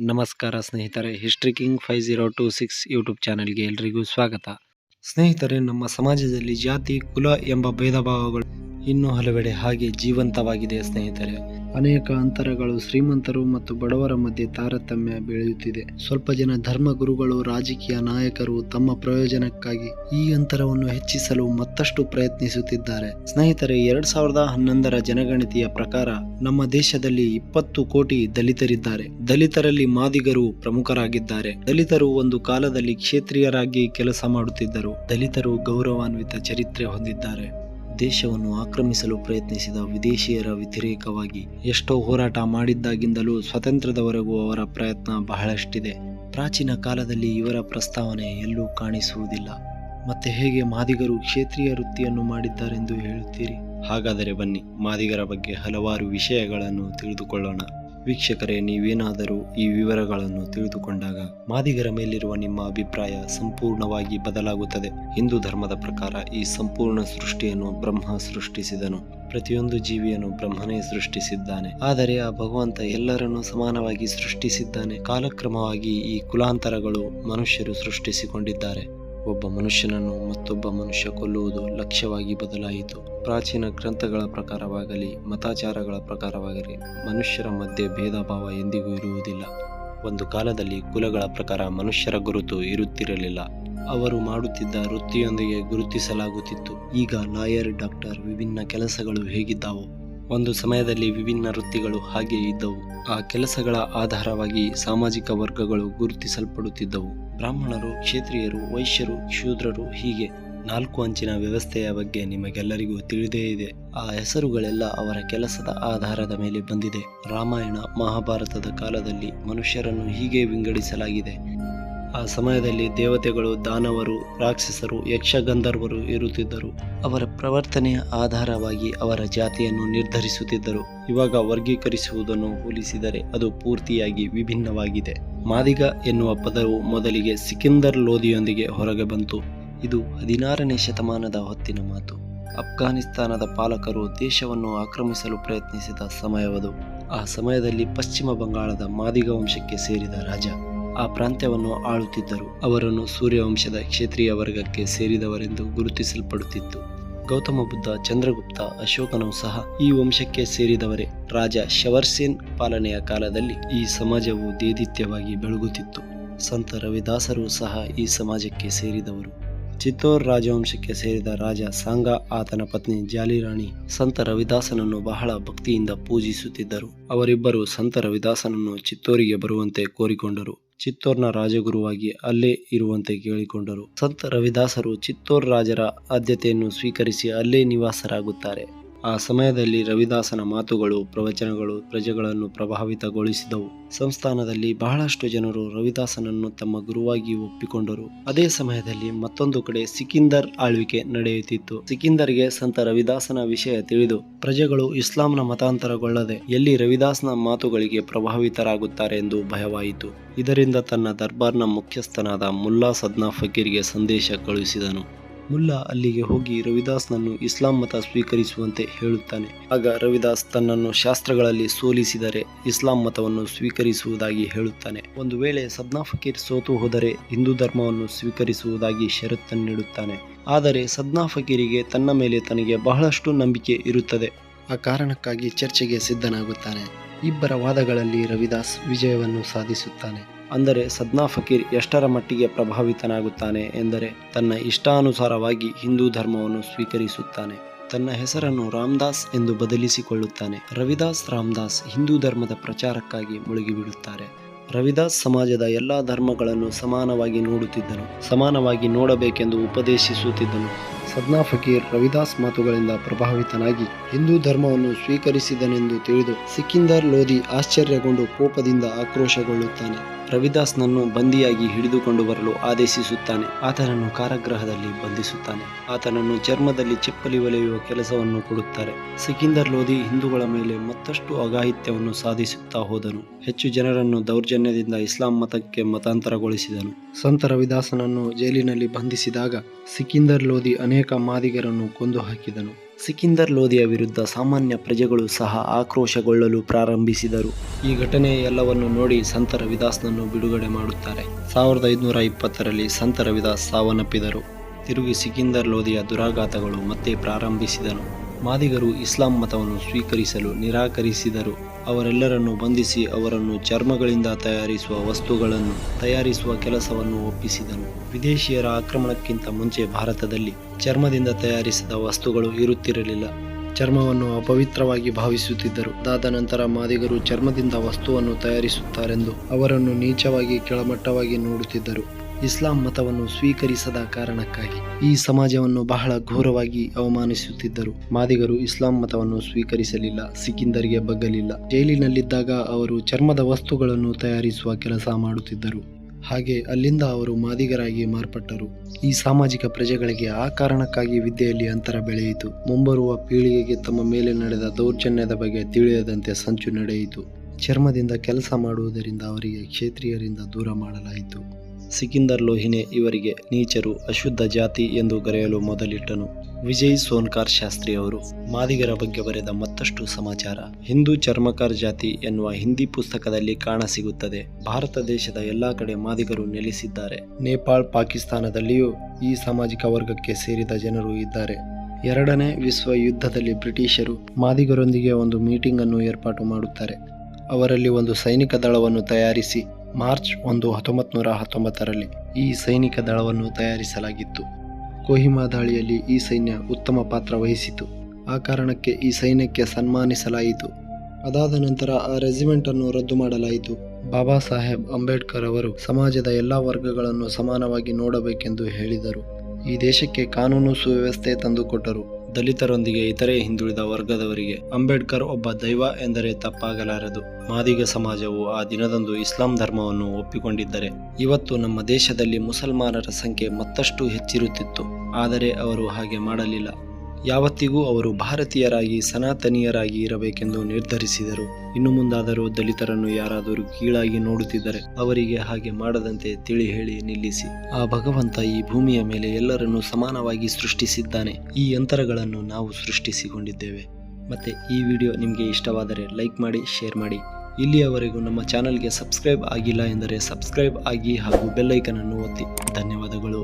ನಮಸ್ಕಾರ ಸ್ನೇಹಿತರೆ history king five zero two six YouTube ಚಾನೆಲ್ಗೆ ಎಲ್ರಿಗೂ ಸ್ವಾಗತ. ಸ್ನೇಹಿತರೆ, ನಮ್ಮ ಸಮಾಜದಲ್ಲಿ ಜಾತಿ, ಕುಲ ಎಂಬ ಭೇದ ಭಾವಗಳು ಇನ್ನೂ ಹಲವೆಡೆ ಹಾಗೆ ಜೀವಂತವಾಗಿದೆ, ಸ್ನೇಹಿತರೆ. ಅನೇಕ ಅಂತರಗಳು ಶ್ರೀಮಂತರು ಮತ್ತು ಬಡವರ ಮಧ್ಯೆ ತಾರತಮ್ಯ ಬೆಳೆಯುತ್ತಿದೆ. ಸ್ವಲ್ಪ ಜನ ಧರ್ಮ ಗುರುಗಳು, ರಾಜಕೀಯ ನಾಯಕರು ತಮ್ಮ ಪ್ರಯೋಜನಕ್ಕಾಗಿ ಈ ಅಂತರವನ್ನು ಹೆಚ್ಚಿಸಲು ಮತ್ತಷ್ಟು ಪ್ರಯತ್ನಿಸುತ್ತಿದ್ದಾರೆ. ಸ್ನೇಹಿತರೆ, ಎರಡ್ ಸಾವಿರದ ಹನ್ನೊಂದರ ಜನಗಣತಿಯ ಪ್ರಕಾರ ನಮ್ಮ ದೇಶದಲ್ಲಿ ಇಪ್ಪತ್ತು ಕೋಟಿ ದಲಿತರಿದ್ದಾರೆ. ದಲಿತರಲ್ಲಿ ಮಾದಿಗರು ಪ್ರಮುಖರಾಗಿದ್ದಾರೆ. ದಲಿತರು ಒಂದು ಕಾಲದಲ್ಲಿ ಕ್ಷೇತ್ರೀಯರಾಗಿ ಕೆಲಸ ಮಾಡುತ್ತಿದ್ದರು. ದಲಿತರು ಗೌರವಾನ್ವಿತ ಚರಿತ್ರೆ ಹೊಂದಿದ್ದಾರೆ. ದೇಶವನ್ನು ಆಕ್ರಮಿಸಲು ಪ್ರಯತ್ನಿಸಿದ ವಿದೇಶಿಯರ ವ್ಯತಿರೇಕವಾಗಿ ಎಷ್ಟೋ ಹೋರಾಟ ಮಾಡಿದ್ದಾಗಿಂದಲೂ ಸ್ವತಂತ್ರದವರೆಗೂ ಅವರ ಪ್ರಯತ್ನ ಬಹಳಷ್ಟಿದೆ. ಪ್ರಾಚೀನ ಕಾಲದಲ್ಲಿ ಇವರ ಪ್ರಸ್ತಾವನೆ ಎಲ್ಲೂ ಕಾಣಿಸುವುದಿಲ್ಲ. ಮತ್ತೆ ಹೇಗೆ ಮಾದಿಗರು ಕ್ಷೇತ್ರೀಯ ವೃತ್ತಿಯನ್ನು ಮಾಡಿದ್ದಾರೆಂದು ಹೇಳುತ್ತೀರಿ? ಹಾಗಾದರೆ ಬನ್ನಿ, ಮಾದಿಗರ ಬಗ್ಗೆ ಹಲವಾರು ವಿಷಯಗಳನ್ನು ತಿಳಿದುಕೊಳ್ಳೋಣ. ವೀಕ್ಷಕರೇ, ನೀವೇನಾದರೂ ಈ ವಿವರಗಳನ್ನು ತಿಳಿದುಕೊಂಡಾಗ ಮಾದಿಗರ ಮೇಲಿರುವ ನಿಮ್ಮ ಅಭಿಪ್ರಾಯ ಸಂಪೂರ್ಣವಾಗಿ ಬದಲಾಗುತ್ತದೆ. ಹಿಂದೂ ಧರ್ಮದ ಪ್ರಕಾರ ಈ ಸಂಪೂರ್ಣ ಸೃಷ್ಟಿಯನ್ನು ಬ್ರಹ್ಮ ಸೃಷ್ಟಿಸಿದನು. ಪ್ರತಿಯೊಂದು ಜೀವಿಯನ್ನು ಬ್ರಹ್ಮನೇ ಸೃಷ್ಟಿಸಿದ್ದಾನೆ. ಆದರೆ ಆ ಭಗವಂತ ಎಲ್ಲರನ್ನೂ ಸಮಾನವಾಗಿ ಸೃಷ್ಟಿಸಿದ್ದಾನೆ. ಕಾಲಕ್ರಮವಾಗಿ ಈ ಕುಲಾಂತರಗಳು ಮನುಷ್ಯರು ಸೃಷ್ಟಿಸಿಕೊಂಡಿದ್ದಾರೆ. ಒಬ್ಬ ಮನುಷ್ಯನನ್ನು ಮತ್ತೊಬ್ಬ ಮನುಷ್ಯ ಕೊಲ್ಲುವುದು ಲಕ್ಷ್ಯವಾಗಿ ಬದಲಾಯಿತು. ಪ್ರಾಚೀನ ಗ್ರಂಥಗಳ ಪ್ರಕಾರವಾಗಲಿ, ಮತಾಚಾರಗಳ ಪ್ರಕಾರವಾಗಲಿ, ಮನುಷ್ಯರ ಮಧ್ಯೆ ಭೇದ ಭಾವ ಎಂದಿಗೂ ಇರುವುದಿಲ್ಲ. ಒಂದು ಕಾಲದಲ್ಲಿ ಕುಲಗಳ ಪ್ರಕಾರ ಮನುಷ್ಯರ ಗುರುತು ಇರುತ್ತಿರಲಿಲ್ಲ. ಅವರು ಮಾಡುತ್ತಿದ್ದ ವೃತ್ತಿಯೊಂದಿಗೆ ಗುರುತಿಸಲಾಗುತ್ತಿತ್ತು. ಈಗ ಲಾಯರ್, ಡಾಕ್ಟರ್, ವಿಭಿನ್ನ ಕೆಲಸಗಳು ಹೇಗಿದ್ದಾವು ಒಂದು ಸಮಯದಲ್ಲಿ ವಿಭಿನ್ನ ವೃತ್ತಿಗಳು ಹಾಗೆ ಇದ್ದವು. ಆ ಕೆಲಸಗಳ ಆಧಾರವಾಗಿ ಸಾಮಾಜಿಕ ವರ್ಗಗಳು ಗುರುತಿಸಲ್ಪಡುತ್ತಿದ್ದವು. ಬ್ರಾಹ್ಮಣರು, ಕ್ಷೇತ್ರೀಯರು, ವೈಶ್ಯರು, ಶೂದ್ರರು ಹೀಗೆ ನಾಲ್ಕು ಅಂಚಿನ ವ್ಯವಸ್ಥೆಯ ಬಗ್ಗೆ ನಿಮಗೆಲ್ಲರಿಗೂ ತಿಳಿದೇ ಇದೆ. ಆ ಹೆಸರುಗಳೆಲ್ಲ ಅವರ ಕೆಲಸದ ಆಧಾರದ ಮೇಲೆ ಬಂದಿದೆ. ರಾಮಾಯಣ, ಮಹಾಭಾರತದ ಕಾಲದಲ್ಲಿ ಮನುಷ್ಯರನ್ನು ಹೀಗೆ ವಿಂಗಡಿಸಲಾಗಿದೆ. ಆ ಸಮಯದಲ್ಲಿ ದೇವತೆಗಳು, ದಾನವರು, ರಾಕ್ಷಸರು, ಯಕ್ಷಗಂಧರ್ವರು ಇರುತ್ತಿದ್ದರು. ಅವರ ಪ್ರವರ್ತನೆಯ ಆಧಾರವಾಗಿ ಅವರ ಜಾತಿಯನ್ನು ನಿರ್ಧರಿಸುತ್ತಿದ್ದರು. ಇವಾಗ ವರ್ಗೀಕರಿಸುವುದನ್ನು ಹೋಲಿಸಿದರೆ ಅದು ಪೂರ್ತಿಯಾಗಿ ವಿಭಿನ್ನವಾಗಿದೆ. ಮಾದಿಗ ಎನ್ನುವ ಪದವು ಮೊದಲಿಗೆ ಸಿಕಿಂದರ್ ಲೋಧಿಯೊಂದಿಗೆ ಹೊರಗೆ ಬಂತು. ಇದು ಹದಿನಾರನೇ ಶತಮಾನದ ಹೊತ್ತಿನ ಮಾತು. ಅಫ್ಘಾನಿಸ್ತಾನದ ಪಾಲಕರು ದೇಶವನ್ನು ಆಕ್ರಮಿಸಲು ಪ್ರಯತ್ನಿಸಿದ ಸಮಯವದು. ಆ ಸಮಯದಲ್ಲಿ ಪಶ್ಚಿಮ ಬಂಗಾಳದ ಮಾದಿಗ ವಂಶಕ್ಕೆ ಸೇರಿದ ರಾಜ. ಆ ಪ್ರಾಂತ್ಯವನ್ನು ಆಳುತ್ತಿದ್ದರು. ಅವರನ್ನು ಸೂರ್ಯವಂಶದ ಕ್ಷೇತ್ರೀಯ ವರ್ಗಕ್ಕೆ ಸೇರಿದವರೆಂದು ಗುರುತಿಸಲ್ಪಡುತ್ತಿತ್ತು. ಗೌತಮ ಬುದ್ಧ, ಚಂದ್ರಗುಪ್ತ, ಅಶೋಕನೂ ಸಹ ಈ ವಂಶಕ್ಕೆ ಸೇರಿದವರೇ. ರಾಜ ಶವರ್ಸೇನ್ ಪಾಲನೆಯ ಕಾಲದಲ್ಲಿ ಈ ಸಮಾಜವು ದೇದಿತ್ಯವಾಗಿ ಬೆಳಗುತ್ತಿತ್ತು. ಸಂತ ರವಿದಾಸರು ಸಹ ಈ ಸಮಾಜಕ್ಕೆ ಸೇರಿದವರು. ಚಿತ್ತೋರ್ ರಾಜವಂಶಕ್ಕೆ ಸೇರಿದ ರಾಜ ಸಾಂಗ, ಆತನ ಪತ್ನಿ ಜಾಲಿರಾಣಿ, ಸಂತ ರವಿದಾಸನನ್ನು ಬಹಳ ಭಕ್ತಿಯಿಂದ ಪೂಜಿಸುತ್ತಿದ್ದರು. ಅವರಿಬ್ಬರು ಸಂತ ರವಿದಾಸನನ್ನು ಚಿತ್ತೋರಿಗೆ ಬರುವಂತೆ ಕೋರಿಕೊಂಡರು. ಚಿತ್ತೋರ್ನ ರಾಜಗುರುವಾಗಿ ಅಲ್ಲೇ ಇರುವಂತೆ ಕೇಳಿಕೊಂಡರು. ಸಂತ ರವಿದಾಸರು ಚಿತ್ತೋರ್ ರಾಜರ ಆದ್ಯತೆಯನ್ನು ಸ್ವೀಕರಿಸಿ ಅಲ್ಲೇ ನಿವಾಸರಾಗುತ್ತಾರೆ. ಆ ಸಮಯದಲ್ಲಿ ರವಿದಾಸನ ಮಾತುಗಳು, ಪ್ರವಚನಗಳು, ಪ್ರಜೆಗಳನ್ನು ಪ್ರಭಾವಿತಗೊಳಿಸಿದವು. ಸಂಸ್ಥಾನದಲ್ಲಿ ಬಹಳಷ್ಟು ಜನರು ರವಿದಾಸನನ್ನು ತಮ್ಮ ಗುರುವಾಗಿ ಒಪ್ಪಿಕೊಂಡರು. ಅದೇ ಸಮಯದಲ್ಲಿ ಮತ್ತೊಂದು ಕಡೆ ಸಿಕಿಂದರ್ ಆಳ್ವಿಕೆ ನಡೆಯುತ್ತಿತ್ತು. ಸಿಕಿಂದರ್ಗೆ ಸಂತ ರವಿದಾಸನ ವಿಷಯ ತಿಳಿದು, ಪ್ರಜೆಗಳು ಇಸ್ಲಾಂನ ಮತಾಂತರಗೊಳ್ಳದೆ ಎಲ್ಲಿ ರವಿದಾಸನ ಮಾತುಗಳಿಗೆ ಪ್ರಭಾವಿತರಾಗುತ್ತಾರೆ ಎಂದು ಭಯವಾಯಿತು. ಇದರಿಂದ ತನ್ನ ದರ್ಬಾರ್ನ ಮುಖ್ಯಸ್ಥನಾದ ಮುಲ್ಲಾ ಸದ್ನಾ ಫಕೀರ್ಗೆ ಸಂದೇಶ ಕಳುಹಿಸಿದನು. ಮುಲ್ಲಾ ಅಲ್ಲಿಗೆ ಹೋಗಿ ರವಿದಾಸ್ನನ್ನು ಇಸ್ಲಾಂ ಮತ ಸ್ವೀಕರಿಸುವಂತೆ ಹೇಳುತ್ತಾನೆ. ಆಗ ರವಿದಾಸ್ ತನ್ನನ್ನು ಶಾಸ್ತ್ರಗಳಲ್ಲಿ ಸೋಲಿಸಿದರೆ ಇಸ್ಲಾಂ ಮತವನ್ನು ಸ್ವೀಕರಿಸುವುದಾಗಿ ಹೇಳುತ್ತಾನೆ. ಒಂದು ವೇಳೆ ಸದ್ನಾ ಫಕೀರ್ ಸೋತು ಹೋದರೆ ಹಿಂದೂ ಧರ್ಮವನ್ನು ಸ್ವೀಕರಿಸುವುದಾಗಿ ಷರತ್ತನ್ನಿಡುತ್ತಾನೆ ಆದರೆ ಸದ್ನಾ ಫಕೀರಿಗೆ ತನ್ನ ಮೇಲೆ ತನಗೆ ಬಹಳಷ್ಟು ನಂಬಿಕೆ ಇರುತ್ತದೆ. ಆ ಕಾರಣಕ್ಕಾಗಿ ಚರ್ಚೆಗೆ ಸಿದ್ಧನಾಗುತ್ತಾನೆ. ಇಬ್ಬರ ವಾದಗಳಲ್ಲಿ ರವಿದಾಸ್ ವಿಜಯವನ್ನು ಸಾಧಿಸುತ್ತಾನೆ. ಅಂದರೆ ಸದ್ನಾ ಫಕೀರ್ ಎಷ್ಟರ ಮಟ್ಟಿಗೆ ಪ್ರಭಾವಿತನಾಗುತ್ತಾನೆ ಎಂದರೆ ತನ್ನ ಇಷ್ಟಾನುಸಾರವಾಗಿ ಹಿಂದೂ ಧರ್ಮವನ್ನು ಸ್ವೀಕರಿಸುತ್ತಾನೆ. ತನ್ನ ಹೆಸರನ್ನು ರಾಮದಾಸ್ ಎಂದು ಬದಲಿಸಿಕೊಳ್ಳುತ್ತಾನೆ. ರವಿದಾಸ್ ರಾಮದಾಸ್ ಹಿಂದೂ ಧರ್ಮದ ಪ್ರಚಾರಕ್ಕಾಗಿ ಮುಳುಗಿಬಿಡುತ್ತಾರೆ. ರವಿದಾಸ್ ಸಮಾಜದ ಎಲ್ಲಾ ಧರ್ಮಗಳನ್ನು ಸಮಾನವಾಗಿ ನೋಡುತ್ತಿದ್ದನು. ಸಮಾನವಾಗಿ ನೋಡಬೇಕೆಂದು ಉಪದೇಶಿಸುತ್ತಿದ್ದನು. ಸದ್ನಾ ಫಕೀರ್ ರವಿದಾಸ್ ಮಾತುಗಳಿಂದ ಪ್ರಭಾವಿತನಾಗಿ ಹಿಂದೂ ಧರ್ಮವನ್ನು ಸ್ವೀಕರಿಸಿದನೆಂದು ತಿಳಿದು ಸಿಕ್ಕಿಂದರ್ ಲೋಧಿ ಆಶ್ಚರ್ಯಗೊಂಡು ಕೋಪದಿಂದ ಆಕ್ರೋಶಗೊಳ್ಳುತ್ತಾನೆ. ರವಿದಾಸ್ನನ್ನು ಬಂದಿಯಾಗಿ ಹಿಡಿದುಕೊಂಡು ಬರಲು ಆದೇಶಿಸುತ್ತಾನೆ. ಆತನನ್ನು ಕಾರಾಗೃಹದಲ್ಲಿ ಬಂಧಿಸುತ್ತಾನೆ. ಆತನನ್ನು ಚರ್ಮದಲ್ಲಿ ಚಪ್ಪಲಿ ಒಲೆಯುವ ಕೆಲಸವನ್ನು ಕೊಡುತ್ತಾರೆ. ಸಿಕಿಂದರ್ ಲೋಧಿ ಹಿಂದೂಗಳ ಮೇಲೆ ಮತ್ತಷ್ಟು ಅಗಾಹಿತ್ಯವನ್ನು ಸಾಧಿಸುತ್ತಾ ಹೋದನು. ಹೆಚ್ಚು ಜನರನ್ನು ದೌರ್ಜನ್ಯದಿಂದ ಇಸ್ಲಾಂ ಮತಕ್ಕೆ ಮತಾಂತರಗೊಳಿಸಿದನು. ಸಂತ ರವಿದಾಸನನ್ನು ಜೈಲಿನಲ್ಲಿ ಬಂಧಿಸಿದಾಗ ಸಿಕಿಂದರ್ ಲೋಧಿ ಅನೇಕ ಮಾದಿಗರನ್ನು ಕೊಂದು ಹಾಕಿದನು ಸಿಕಿಂದರ್ ಲೋಧಿಯ ವಿರುದ್ಧ ಸಾಮಾನ್ಯ ಪ್ರಜೆಗಳು ಸಹ ಆಕ್ರೋಶಗೊಳ್ಳಲು ಪ್ರಾರಂಭಿಸಿದರು. ಈ ಘಟನೆ ಎಲ್ಲವನ್ನು ನೋಡಿ ಸಂತ ರವಿದಾಸ್ನನ್ನು ಬಿಡುಗಡೆ ಮಾಡುತ್ತಾರೆ. ಸಾವಿರದ ಐದುನೂರ ಇಪ್ಪತ್ತರಲ್ಲಿ ಸಂತ ರವಿದಾಸ್ ಸಾವನ್ನಪ್ಪಿದರು. ತಿರುಗಿ ಸಿಕಿಂದರ್ ಲೋಧಿಯ ದುರಾಘಾತಗಳು ಮತ್ತೆ ಪ್ರಾರಂಭಿಸಿದನು. ಮಾದಿಗರು ಇಸ್ಲಾಂ ಮತವನ್ನು ಸ್ವೀಕರಿಸಲು ನಿರಾಕರಿಸಿದರು. ಅವರೆಲ್ಲರನ್ನು ಬಂಧಿಸಿ ಅವರನ್ನು ಚರ್ಮಗಳಿಂದ ತಯಾರಿಸುವ ವಸ್ತುಗಳನ್ನು ತಯಾರಿಸುವ ಕೆಲಸವನ್ನು ಒಪ್ಪಿಸಿದನು. ವಿದೇಶಿಯರ ಆಕ್ರಮಣಕ್ಕಿಂತ ಮುಂಚೆ ಭಾರತದಲ್ಲಿ ಚರ್ಮದಿಂದ ತಯಾರಿಸಿದ ವಸ್ತುಗಳು ಇರುತ್ತಿರಲಿಲ್ಲ. ಚರ್ಮವನ್ನು ಅಪವಿತ್ರವಾಗಿ ಭಾವಿಸುತ್ತಿದ್ದರು. ಅದಾದ ನಂತರ ಮಾದಿಗರು ಚರ್ಮದಿಂದ ವಸ್ತುವನ್ನು ತಯಾರಿಸುತ್ತಾರೆಂದು ಅವರನ್ನು ನೀಚವಾಗಿ ಕೆಳಮಟ್ಟವಾಗಿ ನೋಡುತ್ತಿದ್ದರು. ಇಸ್ಲಾಂ ಮತವನ್ನು ಸ್ವೀಕರಿಸದ ಕಾರಣಕ್ಕಾಗಿ ಈ ಸಮಾಜವನ್ನು ಬಹಳ ಘೋರವಾಗಿ ಅವಮಾನಿಸುತ್ತಿದ್ದರು. ಮಾದಿಗರು ಇಸ್ಲಾಂ ಮತವನ್ನು ಸ್ವೀಕರಿಸಲಿಲ್ಲ, ಸಿಕ್ಕಿಂದರಿಗೆ ಬಗ್ಗಲಿಲ್ಲ. ಜೈಲಿನಲ್ಲಿದ್ದಾಗ ಅವರು ಚರ್ಮದ ವಸ್ತುಗಳನ್ನು ತಯಾರಿಸುವ ಕೆಲಸ ಮಾಡುತ್ತಿದ್ದರು. ಹಾಗೆ ಅಲ್ಲಿಂದ ಅವರು ಮಾದಿಗರಾಗಿ ಮಾರ್ಪಟ್ಟರು. ಈ ಸಾಮಾಜಿಕ ಪ್ರಜೆಗಳಿಗೆ ಆ ಕಾರಣಕ್ಕಾಗಿ ವಿದ್ಯೆಯಲ್ಲಿ ಅಂತರ ಬೆಳೆಯಿತು. ಮುಂಬರುವ ಪೀಳಿಗೆಗೆ ತಮ್ಮ ಮೇಲೆ ನಡೆದ ದೌರ್ಜನ್ಯದ ಬಗ್ಗೆ ತಿಳಿಯದಂತೆ ಸಂಚು ನಡೆಯಿತು. ಚರ್ಮದಿಂದ ಕೆಲಸ ಮಾಡುವುದರಿಂದ ಅವರಿಗೆ ಕ್ಷೇತ್ರೀಯರಿಂದ ದೂರ ಮಾಡಲಾಯಿತು. ಸಿಕಿಂದರ್ ಲೋಹಿನೆ ಇವರಿಗೆ ನೀಚರು, ಅಶುದ್ಧ ಜಾತಿ ಎಂದು ಕರೆಯಲು ಮೊದಲಿಟ್ಟನು. ವಿಜಯ್ ಸೋನ್ಕಾರ್ ಶಾಸ್ತ್ರಿ ಅವರು, ಮಾದಿಗರ ಬಗ್ಗೆ ಬರೆದ ಮತ್ತಷ್ಟು ಸಮಾಚಾರ. ಹಿಂದೂ ಚರ್ಮಕಾರ್ ಜಾತಿ ಎನ್ನುವ ಹಿಂದಿ ಪುಸ್ತಕದಲ್ಲಿ ಕಾಣಸಿಗುತ್ತದೆ ಭಾರತ ದೇಶದ ಎಲ್ಲಾ ಕಡೆ ಮಾದಿಗರು ನೆಲೆಸಿದ್ದಾರೆ. ನೇಪಾಳ್, ಪಾಕಿಸ್ತಾನದಲ್ಲಿಯೂ ಈ ಸಾಮಾಜಿಕ ವರ್ಗಕ್ಕೆ ಸೇರಿದ ಜನರು ಇದ್ದಾರೆ. ಎರಡನೇ ವಿಶ್ವ ಯುದ್ಧದಲ್ಲಿ ಬ್ರಿಟಿಷರು ಮಾದಿಗರೊಂದಿಗೆ ಒಂದು ಮೀಟಿಂಗ್ ಅನ್ನು ಏರ್ಪಾಟು ಮಾಡುತ್ತಾರೆ. ಅವರಲ್ಲಿ ಒಂದು ಸೈನಿಕ ದಳವನ್ನು ತಯಾರಿಸಿ ಮಾರ್ಚ್ ಒಂದು ಹತ್ತೊಂಬತ್ತು ನೂರ ಹತ್ತೊಂಬತ್ತರಲ್ಲಿ ಈ ಸೈನಿಕ ದಳವನ್ನು ತಯಾರಿಸಲಾಗಿತ್ತು. ಕೊಹಿಮಾ ದಾಳಿಯಲ್ಲಿ ಈ ಸೈನ್ಯ ಉತ್ತಮ ಪಾತ್ರ ವಹಿಸಿತು. ಆ ಕಾರಣಕ್ಕೆ ಈ ಸೈನ್ಯಕ್ಕೆ ಸನ್ಮಾನಿಸಲಾಯಿತು. ಅದಾದ ನಂತರ ಆ ರೆಜಿಮೆಂಟ್ ಅನ್ನು ರದ್ದು ಮಾಡಲಾಯಿತು. ಬಾಬಾ ಸಾಹೇಬ್ ಅಂಬೇಡ್ಕರ್ ಅವರು ಸಮಾಜದ ಎಲ್ಲ ವರ್ಗಗಳನ್ನು ಸಮಾನವಾಗಿ ನೋಡಬೇಕೆಂದು ಹೇಳಿದರು. ಈ ದೇಶಕ್ಕೆ ಕಾನೂನು ಸುವ್ಯವಸ್ಥೆ ತಂದುಕೊಟ್ಟರು. ದಲಿತರೊಂದಿಗೆ ಇತರೆ ಹಿಂದುಳಿದ ವರ್ಗದವರಿಗೆ ಅಂಬೇಡ್ಕರ್ ಒಬ್ಬ ದೈವ ಎಂದರೆ ತಪ್ಪಾಗಲಾರದು. ಮಾದಿಗ ಸಮಾಜವು ಆ ದಿನದಂದು ಇಸ್ಲಾಂ ಧರ್ಮವನ್ನು ಒಪ್ಪಿಕೊಂಡಿದ್ದರೆ ಇವತ್ತು ನಮ್ಮ ದೇಶದಲ್ಲಿ ಮುಸಲ್ಮಾನರ ಸಂಖ್ಯೆ ಮತ್ತಷ್ಟು ಹೆಚ್ಚಿರುತ್ತಿತ್ತು. ಆದರೆ ಅವರು ಹಾಗೆ ಮಾಡಲಿಲ್ಲ. ಯಾವತ್ತಿಗೂ ಅವರು ಭಾರತೀಯರಾಗಿ, ಸನಾತನೀಯರಾಗಿ ಇರಬೇಕೆಂದು ನಿರ್ಧರಿಸಿದರು. ಇನ್ನು ಮುಂದಾದರೂ ದಲಿತರನ್ನು ಯಾರಾದರೂ ಕೀಳಾಗಿ ನೋಡುತ್ತಿದ್ದರೆ ಅವರಿಗೆ ಹಾಗೆ ಮಾಡದಂತೆ ತಿಳಿ ಹೇಳಿ ನಿಲ್ಲಿಸಿ. ಆ ಭಗವಂತ ಈ ಭೂಮಿಯ ಮೇಲೆ ಎಲ್ಲರನ್ನೂ ಸಮಾನವಾಗಿ ಸೃಷ್ಟಿಸಿದ್ದಾನೆ. ಈ ಅಂತರಗಳನ್ನು ನಾವು ಸೃಷ್ಟಿಸಿಕೊಂಡಿದ್ದೇವೆ. ಮತ್ತೆ ಈ ವಿಡಿಯೋ ನಿಮಗೆ ಇಷ್ಟವಾದರೆ ಲೈಕ್ ಮಾಡಿ, ಶೇರ್ ಮಾಡಿ. ಇಲ್ಲಿಯವರೆಗೂ ನಮ್ಮ ಚಾನಲ್ಗೆ ಸಬ್ಸ್ಕ್ರೈಬ್ ಆಗಿಲ್ಲ ಎಂದರೆ ಸಬ್ಸ್ಕ್ರೈಬ್ ಆಗಿ ಹಾಗೂ ಬೆಲ್ಲೈಕನನ್ನು ಒತ್ತಿ. ಧನ್ಯವಾದಗಳು.